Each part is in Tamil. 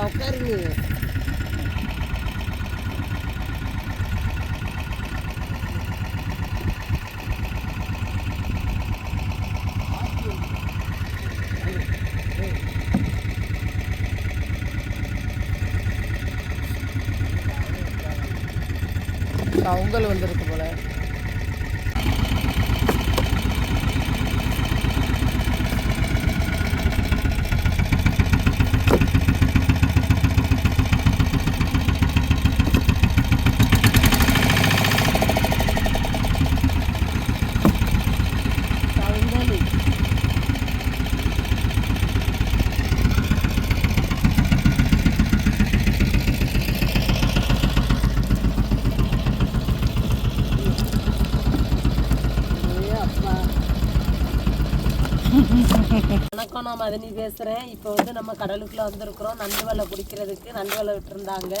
ao carne. வணக்கம் நான் மதனி பேசுகிறேன் இப்போ வந்து நம்ம கடலுக்குள்ளே வந்திருக்கிறோம். நண்டு வலை பிடிக்கிறதுக்கு நண்டு வலை விட்டுருந்தாங்க.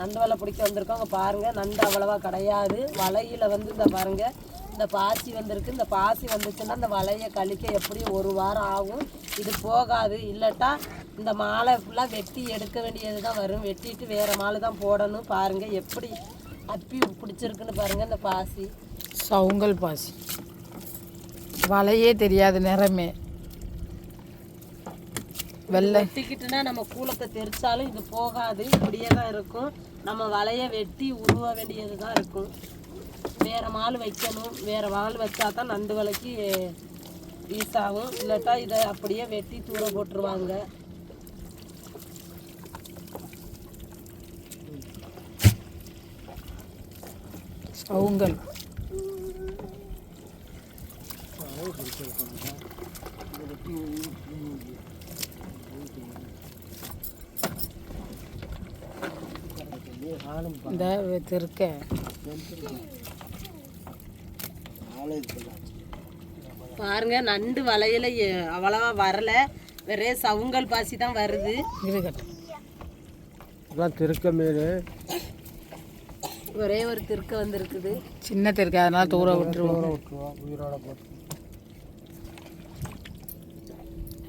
நண்டு வலை பிடிக்க வந்திருக்கோம். அங்கே பாருங்கள் நண்டு அவ்வளவா கிடையாது. வலையில் வந்து இந்த பாருங்கள் இந்த பாசி வந்திருக்கு. இந்த பாசி வந்துச்சுன்னா இந்த வலையை கழிக்க எப்படியும் ஒரு வாரம் ஆகும். இது போகாது. இல்லட்டா இந்த மாலை ஃபுல்லாக வெட்டி எடுக்க வேண்டியது தான் வரும். வெட்டிட்டு வேறு மாலை தான் போடணும். பாருங்கள் எப்படி அப்பி பிடிச்சிருக்குன்னு பாருங்கள் இந்த பாசி. சவுங்கல் பாசி. வலையே தெரியாது நிறமே. வெள்ளை. வெட்டிக்கிட்டுனா நம்ம கூலத்தை தெரிச்சாலும் இது போகாது. இப்படியே தான் இருக்கும். நம்ம வலையை வெட்டி உருவ வேண்டியது தான் இருக்கும். வேற மால் வைக்கணும். வேற மால் வச்சா தான் நண்டு வலைக்கு யூஸ் ஆகும் இல்லாட்டா இதை அப்படியே வெட்டி தூர போட்டுருவாங்க. சவுங்கல் இந்த திருக்க. பாருங்க நண்டு வலையில அவ்வளவா வரல. வேறே சவுங்கல் பாசி தான் வருது. இதெல்லாம் திருக்க மீன் ஒரே ஒரு திருக்க வந்திருக்குது. சின்ன திருக்க அதனால தூர விட்டுருவோம். உயிரோட போட்டு.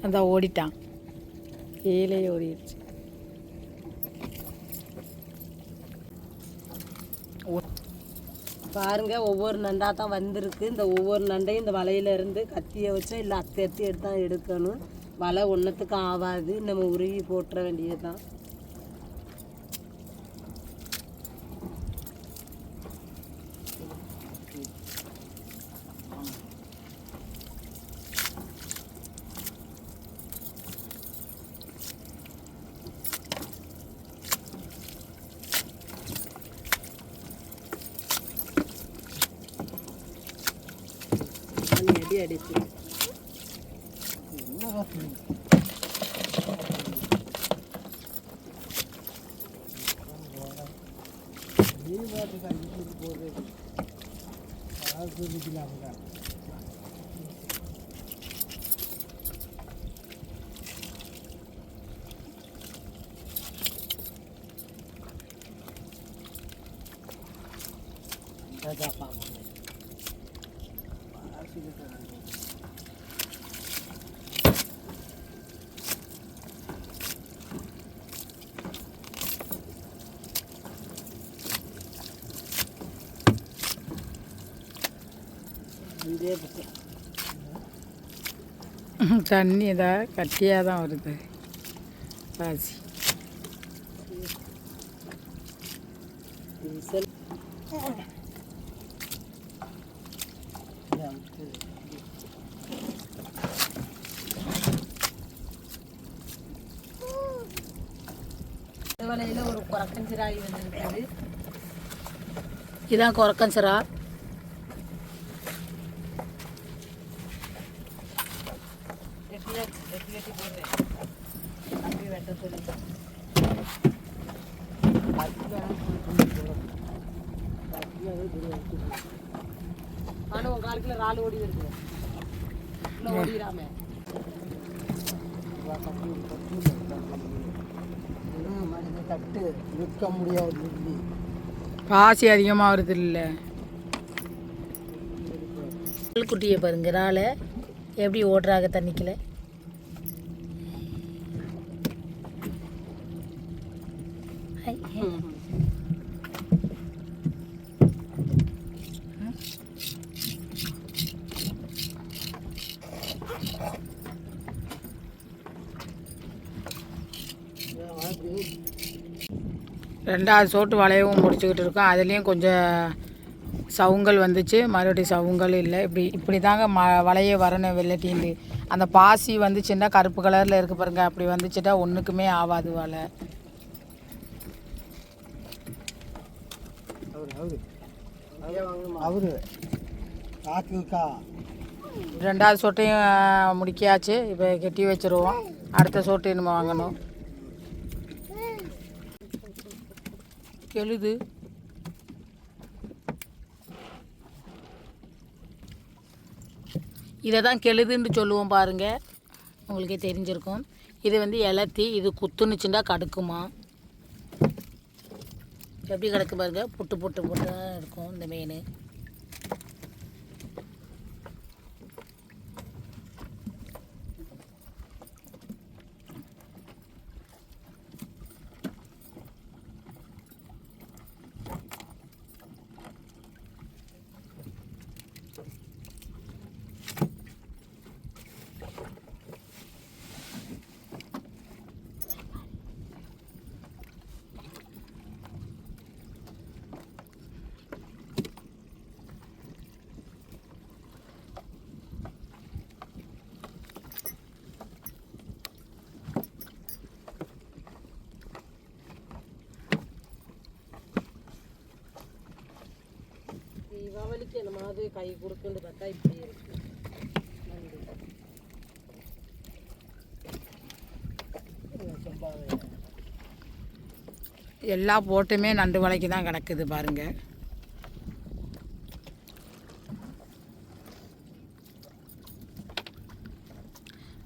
அந்த ஓடிட்டான். கீழே ஓடிடுச்சு. பாருங்க ஒவ்வொரு நண்டாக தான் வந்திருக்கு. இந்த ஒவ்வொரு நண்டையும் இந்த வலையிலேருந்து கத்தியை வச்சா இல்லை அத்தி அத்தி எடுத்து தான் எடுக்கணும். வலை ஒன்றத்துக்கு ஆகாது நம்ம உருவி போட்டுற வேண்டியது தான் साइड इसकी ये बात दिखाई बोल रहे हैं आज से भी दिला होगा। தண்ணி இதா கட்டியாக தான் வருது. பாசி. வலையில ஒரு குறக்கஞ்சிராய் வந்திருக்குது. இதான் குறக்கம் சரா வெட்டியாச்சு வெட்டி வெட்டி போடுறேன் அப்படி வெட்ட சொல்லி ஆனால் உன் கால் கிலோ ராலு ஓடி ஓடிடாம தட்டு நிற்க முடியாது பாசி அதிகமாக வருது இல்லை. குட்டியை பாருங்க இறால எப்படி ஓடுறாங்க தண்ணிக்குள்ள? ரெண்டாவது சோட்டு வளையவும் முடிச்சுக்கிட்டு இருக்கோம். அதுலேயும் கொஞ்சம் சவுங்கள் வந்துச்சு. மறுபடியும் சவுங்கள் இல்லை. இப்படி இப்படி தாங்க ம வளைய வரணும் வெள்ளட்டின்னு அந்த பாசி வந்துச்சுன்னா கருப்பு கலரில் இருக்கு பாருங்க. அப்படி வந்துச்சுட்டா ஒன்றுக்குமே ஆகாது வலை. அவரு ரெண்டாவது சோட்டையும் ஆ, முடிக்கியாச்சு. இப்போ கெட்டி வச்சுருவோம். அடுத்த சோட்டு நம்ம வாங்கணும். கெழுது இதை தான் கெழுதுன்னு சொல்லுவோம் பாருங்கள் உங்களுக்கே தெரிஞ்சிருக்கும். இது வந்து இலத்தி இது குத்துனுச்சுண்டா கடுக்குமா? எப்படி கிடக்கு பாருங்கள் புட்டு புட்டு புட்டு தான் இருக்கும் இந்த மீன். தீபாவளிக்கு என்னமாவது கை கொடுக்குன்னு பார்த்தா இப்படி இருக்கு. எல்லா போட்டுமே நண்டு வலைக்கு தான் கிடக்குது பாருங்க.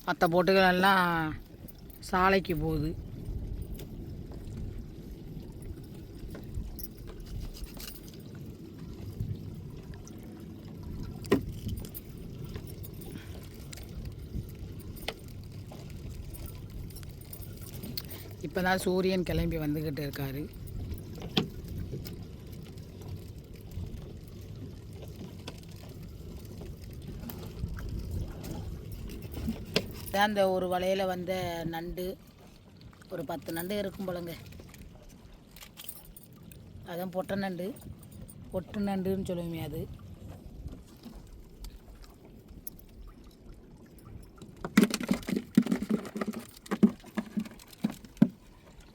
மற்ற போட்டுகள் எல்லாம் சாலைக்கு போகுது. இப்போ தான் சூரியன் கிளம்பி வந்துக்கிட்டு இருக்காரு. அந்த ஒரு வலையில் வந்த நண்டு. ஒரு பத்து நண்டு இருக்கும் போலங்க. அதான் பொட்டை நண்டு. பொட்டு நண்டுன்னு சொல்லுவோமே அது.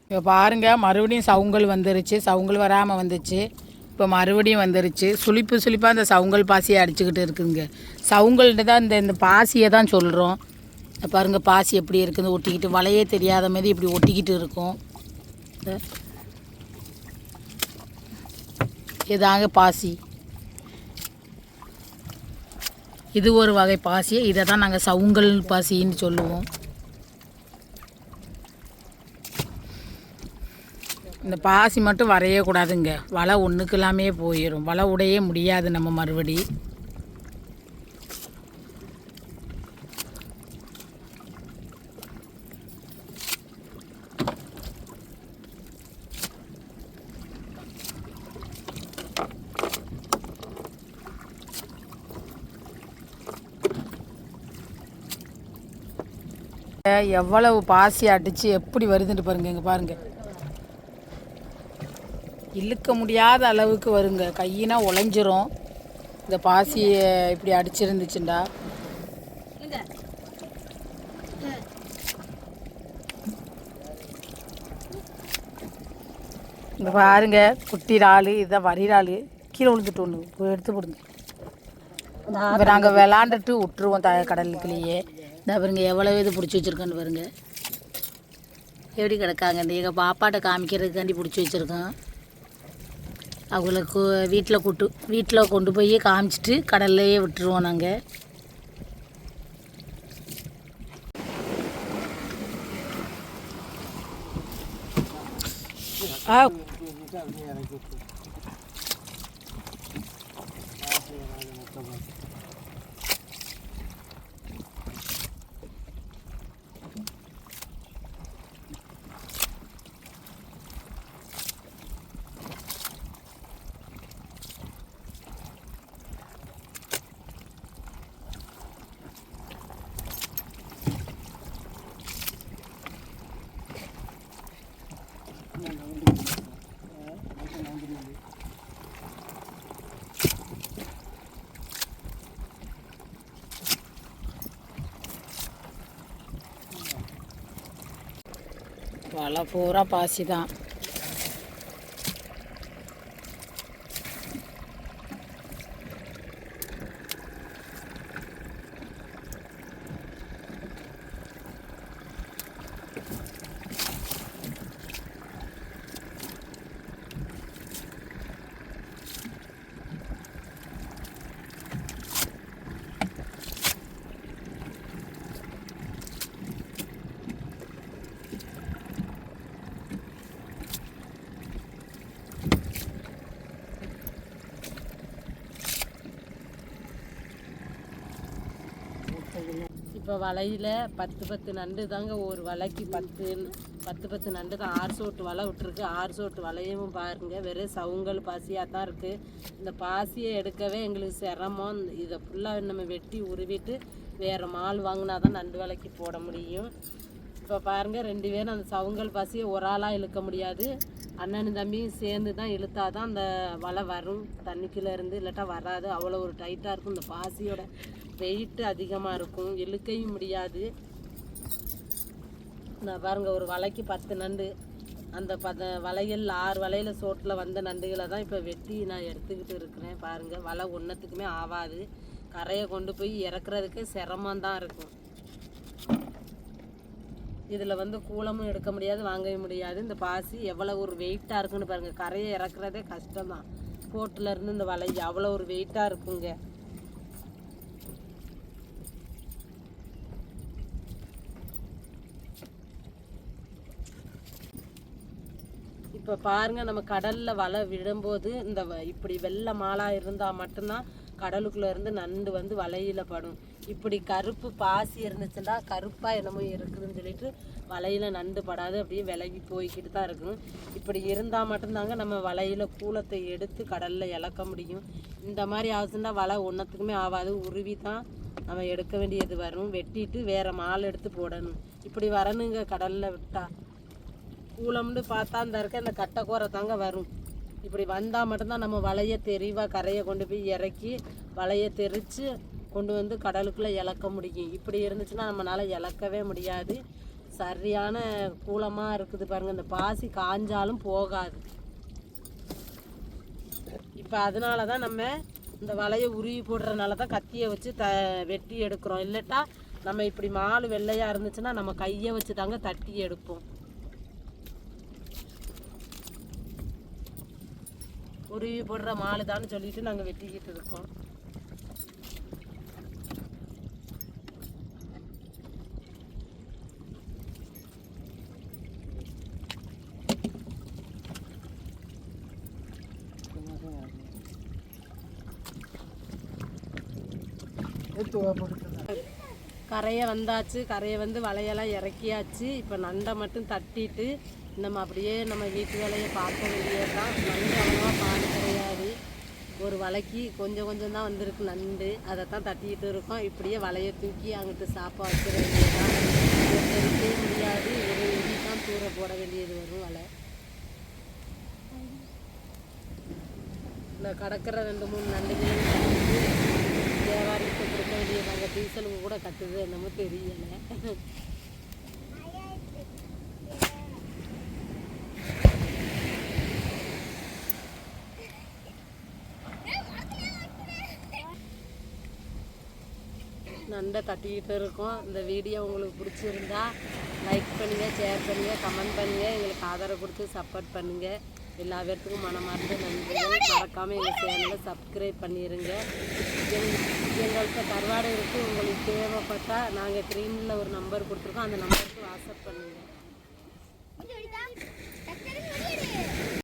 இப்போ பாருங்க மறுபடியும் சவுங்கல் வந்துருச்சு. சவுங்கள் வராமல் வந்துச்சு. இப்போ மறுபடியும் வந்துருச்சு. சுளிப்பு சுளிப்பாக அந்த சவுங்கல் பாசியை அடிச்சுக்கிட்டு இருக்குதுங்க. சவுங்கள்ட்டு தான் இந்த இந்த பாசியை தான் சொல்கிறோம் பாருங்கள் பாசி எப்படி இருக்குது ஒட்டிக்கிட்டு வலையே தெரியாத மாதிரி இப்படி ஒட்டிக்கிட்டு இருக்கும். இதாங்க பாசி. இது ஒரு வகை பாசி இதை தான் நாங்கள் சவுங்கல் பாசின்னு சொல்லுவோம். இந்த பாசி மட்டும் வரையே கூடாதுங்க. வலை ஒன்றுக்கு எல்லாமே போயிடும் வலை உடையே முடியாது நம்ம மறுபடி. எவ்வளவு பாசி அடித்து எப்படி வருதுன்னு பாருங்க இங்கே பாருங்கள் இழுக்க முடியாத அளவுக்கு வருங்க. கையினா உழைஞ்சிரும். இந்த பாசியை இப்படி அடிச்சிருந்துச்சுண்டா. இந்த பாருங்க குட்டி இறால் இதுதான் வரி இறால் கீழே விழுந்துட்டு ஒன்று போய் எடுத்து போடுங்க. இப்போ நாங்கள் விளாண்டுட்டு விட்டுருவோம் த கடலுக்குள்ளேயே. இந்த பாருங்க எவ்வளோ இது பிடிச்சி வச்சுருக்கோன்னு பாருங்க. எப்படி கிடக்காங்க? இந்த எங்கள் பாப்பாட்ட காமிக்கிறதுக்காண்டி பிடிச்சி வச்சுருக்கோம் அவங்களுக்கு வீட்டில் கூட்டு வீட்டில் கொண்டு போய் காமிச்சிட்டு கடல்லையே விட்டுருவோம் நாங்கள் ஆ. பூரா பாசி தான் இப்போ வலையில் பத்து பத்து நண்டு தாங்க ஒரு வலைக்கு பத்து பத்து பத்து நண்டு தான் ஆறு சோட்டு வலை விட்டுருக்கு. ஆறு சோட்டு வலையும் பாருங்க வெறும் சவுங்கல் பாசியாக தான் இருக்குது இந்த பாசியை எடுக்கவே எங்களுக்கு சிரமம். இதை ஃபுல்லாக நம்ம வெட்டி உருவிட்டு வேறு மால் வாங்கினா தான் நண்டு வலைக்கு போட முடியும். இப்போ பாருங்கள் ரெண்டு பேரும் அந்த சவுங்கல் பாசியை ஒரு ஆளாக இழுக்க முடியாது. அண்ணனும் தம்பியும் சேர்ந்து தான் இழுத்தா தான் அந்த வலை வரும். தண்ணிக்குள்ளே இருந்து இல்லாட்டா வராது. அவ்வளோ ஒரு டைட்டாக இருக்கும். இந்த பாசியோட வெயிட் அதிகமாக இருக்கும். இழுக்கவும் முடியாது. நான் பாருங்கள் ஒரு வலைக்கு பத்து நண்டு. அந்த பத வளையல் ஆறு வலையில் சோட்டில் வந்த நண்டுகளை தான் இப்போ வெட்டி நான் எடுத்துக்கிட்டு இருக்கிறேன். பாருங்கள் வலை ஒன்றத்துக்குமே ஆகாது கரையை கொண்டு போய் இறக்குறதுக்கு சிரமம் தான் இருக்கும். இதில் வந்து கூலமும் எடுக்க முடியாது வாங்கவே முடியாது. இந்த பாசி எவ்வளோ ஒரு வெயிட்டாக இருக்குன்னு பாருங்கள் கரையை இறக்குறதே கஷ்டம்தான். போட்டிலருந்து இந்த வலை அவ்வளோ ஒரு வெயிட்டாக இருக்குங்க. இப்போ பாருங்க நம்ம கடலில் வலை விடும்போது இந்த வ- இப்படி வெள்ளை மாலாக இருந்தால் மட்டும்தான் கடலுக்குள்ளே இருந்து நண்டு வந்து வலையில் படும். இப்படி கருப்பு பாசி இருந்துச்சுன்னா கருப்பாக என்னமோ இருக்குதுன்னு சொல்லிட்டு வலையில் நண்டு படாது அப்படியே விலகி போய்கிட்டு தான் இருக்கும் இப்படி இருந்தால் மட்டும்தாங்க நம்ம வலையில் கூலத்தை எடுத்து கடலில் இழக்க முடியும். இந்த மாதிரி ஆச்சுன்னா வலை ஒன்றத்துக்குமே ஆகாது உருவி தான் நம்ம எடுக்க வேண்டியது வரும் வெட்டிட்டு வேறு மால் எடுத்து போடணும். இப்படி வரணுங்க கடலில் விட்டால் கூலம்னு பார்த்தா அந்த இருக்க அந்த கட்டைக்கோரை தாங்க வரும். இப்படி வந்தால் மட்டும்தான் நம்ம வலையை தெளிவாக கரையை கொண்டு போய் இறக்கி வலையை தெரித்து கொண்டு வந்து கடலுக்குள்ளே இழக்க முடியும். இப்படி இருந்துச்சுன்னா நம்மளால் இழக்கவே முடியாது. சரியான கூலமாக இருக்குது பாருங்கள் இந்த பாசி காஞ்சாலும் போகாது. இப்போ அதனால தான் நம்ம இந்த வலையை உருவி போடுறதுனால தான் கத்தியை வச்சு த வெட்டி எடுக்கிறோம். இல்லட்டா நம்ம இப்படி மாலு வெள்ளையாக இருந்துச்சுன்னா நம்ம கையை வச்சு தாங்க தட்டி எடுப்போம். உருவி போடுற மாலுதான்னு சொல்லிட்டு நாங்கள் வெட்டிக்கிட்டு இருக்கோம். கரையை வந்தாச்சு கரையை வந்து வலையெல்லாம் இறக்கியாச்சு. இப்போ நண்டை மட்டும் தட்டிட்டு நம்ம அப்படியே நம்ம வீட்டு வேலையை பார்க்க வேண்டியது தான் நண்டு அவ்வளோவா பாடு கிடையாது. ஒரு வலைக்கு கொஞ்சம் கொஞ்சம் தான் வந்திருக்கு நண்டு. அதை தான் தட்டிக்கிட்டு இருக்கோம். இப்படியே வலையை தூக்கி அங்கிட்டு சாப்பாடு வச்சிட வேண்டியதுதான். தெரிக்கவே முடியாது. ஒரு எரி தான் தூர போட வேண்டியது வரும் வலை. இந்த கடற்கரை ரெண்டு மூணு நண்டுகளையும் வியாபாரிகிட்ட கொடுக்க வேண்டியது நாங்கள் டீசலுக்கு கூட கட்டுது என்னமோ தெரியலை நண்டை தட்டிக்கிட்டு இருக்கோம் இந்த வீடியோ உங்களுக்கு பிடிச்சிருந்தா லைக் பண்ணுங்கள் ஷேர் பண்ணுங்கள் கமெண்ட் பண்ணுங்கள் எங்களுக்கு ஆதரவு கொடுத்து சப்போர்ட் பண்ணுங்கள் எல்லா பேர்த்துக்கும் மனமார்ந்த நன்றி. மறக்காமல் எங்கள் சேனலை சப்ஸ்கிரைப் பண்ணிடுங்க எங் எங்கள்கிட்ட கருவாடு இருக்குது உங்களுக்கு தேவைப்பட்டால் நாங்கள் க்ரீனில் ஒரு நம்பர் கொடுத்துருக்கோம். அந்த நம்பருக்கு வாட்ஸ்அப் பண்ணுங்கள்